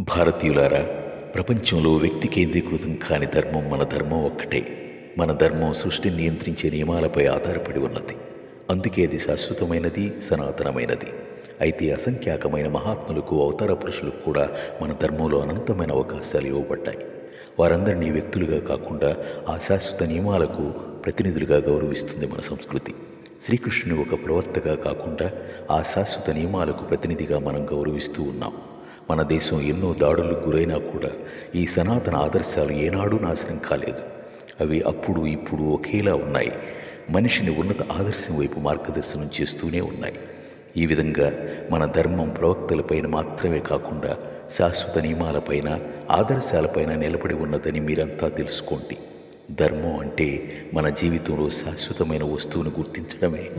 భారతీయులారా ప్రపంచంలో వ్యక్తి కేంద్రీకృతం కాని ధర్మం మన ధర్మం ఒక్కటే. మన ధర్మం సృష్టిని నియంత్రించే నియమాలపై ఆధారపడి ఉన్నది. అందుకే అది శాశ్వతమైనది సనాతనమైనది. అయితే అసంఖ్యాకమైన మహాత్ములకు అవతార పురుషులకు కూడా మన ధర్మంలో అనంతమైన అవకాశాలు ఇవ్వబడ్డాయి. వారందరినీ వ్యక్తులుగా కాకుండా ఆ శాశ్వత నియమాలకు ప్రతినిధులుగా గౌరవిస్తుంది మన సంస్కృతి. శ్రీకృష్ణుని ఒక ప్రవర్తగా కాకుండా ఆ శాశ్వత నియమాలకు ప్రతినిధిగా మనం గౌరవిస్తూ ఉన్నాం. మన దేశం ఎన్నో దాడులకు గురైనా కూడా ఈ సనాతన ఆదర్శాలు ఏనాడూ నాశనం కాలేదు. అవి అప్పుడు ఇప్పుడు ఒకేలా ఉన్నాయి. మనిషిని ఉన్నత ఆదర్శం వైపు మార్గదర్శనం చేస్తూనే ఉన్నాయి. ఈ విధంగా మన ధర్మం ప్రవక్తలపైన మాత్రమే కాకుండా శాశ్వత నియమాలపైన ఆదర్శాలపైన నిలబడి ఉన్నదని మీరంతా తెలుసుకోండి. ధర్మం అంటే మన జీవితంలో శాశ్వతమైన వస్తువును గుర్తించడమే.